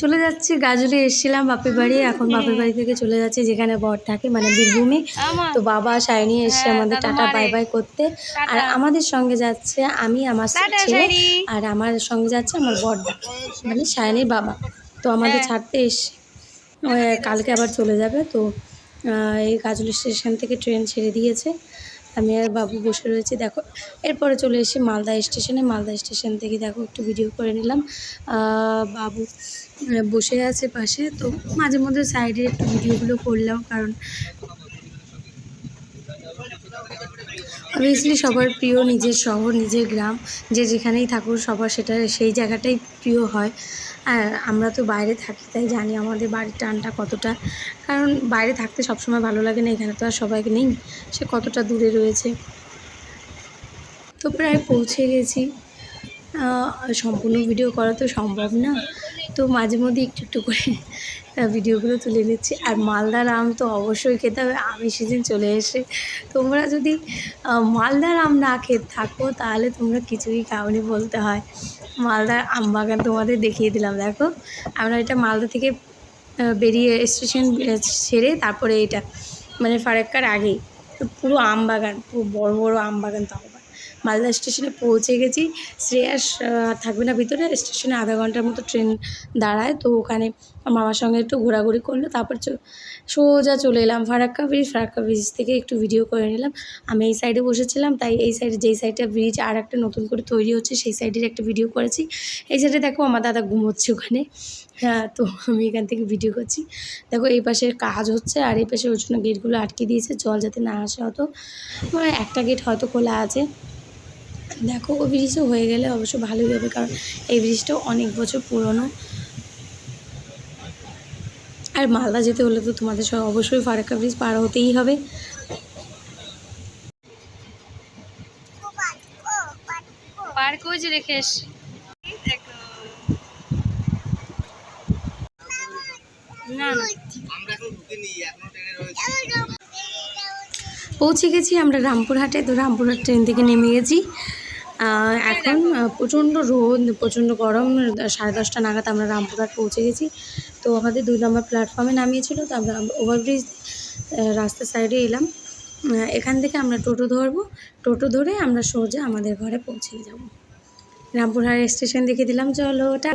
চলে যাচ্ছি গাজলে এসেছিলাম বাপের বাড়ি। এখন বাপের বাড়ি থেকে চলে যাচ্ছি যেখানে বর থাকে মানে বীরভূমে। তো বাবা সায়নি এসছে আমাদের টাটা বাই বাই করতে। আর আমাদের সঙ্গে যাচ্ছে আমি আমার ছেলে আর আমার সঙ্গে যাচ্ছে আমার বরদা মানে সায়নির বাবা। তো আমাদের ছাড়তে এসছে। কালকে আবার চলে যাবে তো এই গাজল স্টেশন থেকে ট্রেন ছেড়ে দিয়েছে। আমি আর বাবু বসে রয়েছি, দেখো। এরপরে চলে এসে মালদা স্টেশনে। মালদা স্টেশন থেকে, দেখো, একটু ভিডিও করে নিলাম। বাবু বসে আছে পাশে। তো মাঝে মধ্যে সাইডে একটু ভিডিওগুলো করলাম, কারণ অবভিয়াসলি সবার প্রিয় নিজের শহর, নিজের গ্রাম, যে যেখানেই থাকুক সবার সেটা, সেই জায়গাটাই প্রিয় হয়। আর আমরা তো বাইরে থাকি, তাই জানি আমাদের বাড়ির টানটা কতটা। কারণ বাইরে থাকতে সবসময় ভালো লাগে না, এখানে তো আর সবাইকে নেই, সে কতটা দূরে রয়েছে। তো প্রায় পৌঁছে গেছি। সম্পূর্ণ ভিডিও করা তো সম্ভব না। তো মাঝে মধ্যে একটু একটু করে ভিডিওগুলো তুলে নিচ্ছি। আর মালদার আম তো অবশ্যই খেতে হবে। আমি সেদিন চলে এসে তোমরা যদি মালদার আম না খেয়ে থাকো, তাহলে তোমরা কিছুই খাওনি বলতে হয়। মালদার আম বাগান তোমাদের দেখিয়ে দিলাম। দেখো, আমরা এটা মালদা থেকে বেরিয়ে স্টেশন ছেড়ে তারপরে এটা মানে ফারাক্কার আগেই। পুরো আম বাগান, পুরো বড় বড় আম বাগান তাও। মালদা স্টেশনে পৌঁছে গেছি। শ্রেয়াস থাকবে না ভিতরে। স্টেশনে আধা ঘণ্টার মতো ট্রেন দাঁড়ায়। তো ওখানে মামার সঙ্গে একটু ঘোরাঘুরি করল। তারপর সোজা চলে এলাম ফারাক্কা ব্রিজ। ফারাক্কা ব্রিজ থেকে একটু ভিডিও করে নিলাম। আমি এই সাইডে বসেছিলাম, তাই এই সাইডে যেই সাইডটা ব্রিজ আর একটা নতুন করে তৈরি হচ্ছে, সেই সাইডের একটা ভিডিও করেছি। এই সাইডে দেখো আমার দাদা ঘুমোচ্ছে ওখানে। হ্যাঁ তো আমি এখান থেকে ভিডিও করছি। দেখো এই পাশে কাজ হচ্ছে আর এই পাশে ওই জন্য গেটগুলো আটকে দিয়েছে। জল যাতে না আসে মানে একটা গেট হয়তো খোলা আছে। দেখো ওই ব্রিজও হয়ে গেলে অবশ্য ভালোই হবে কারণ এই ব্রিজটাও অনেক বছর পুরনো। আর মালদা যেতে হলে তো তোমাদের সব অবশ্যই ফারাক্কা ব্রিজ পার হতেই হবে। পার্ক ওই রেখে না না। পৌঁছে গেছি আমরা রামপুরহাটে তো রামপুরহাট ট্রেন থেকে নেমে গেছি। এখন প্রচণ্ড রোদ প্রচণ্ড গরম সাড়ে দশটা নাগাদ আমরা রামপুরহাট পৌঁছে গেছি। তো আমাদের দুই নম্বর প্ল্যাটফর্মে নামিয়েছিল তো আমরা ওভারব্রিজ রাস্তার সাইডে এলাম। এখান থেকে আমরা টোটো ধরবো। টোটো ধরে আমরা সোজা আমাদের ঘরে পৌঁছে যাব। রামপুরহাট স্টেশন দেখে দিলাম চলো টা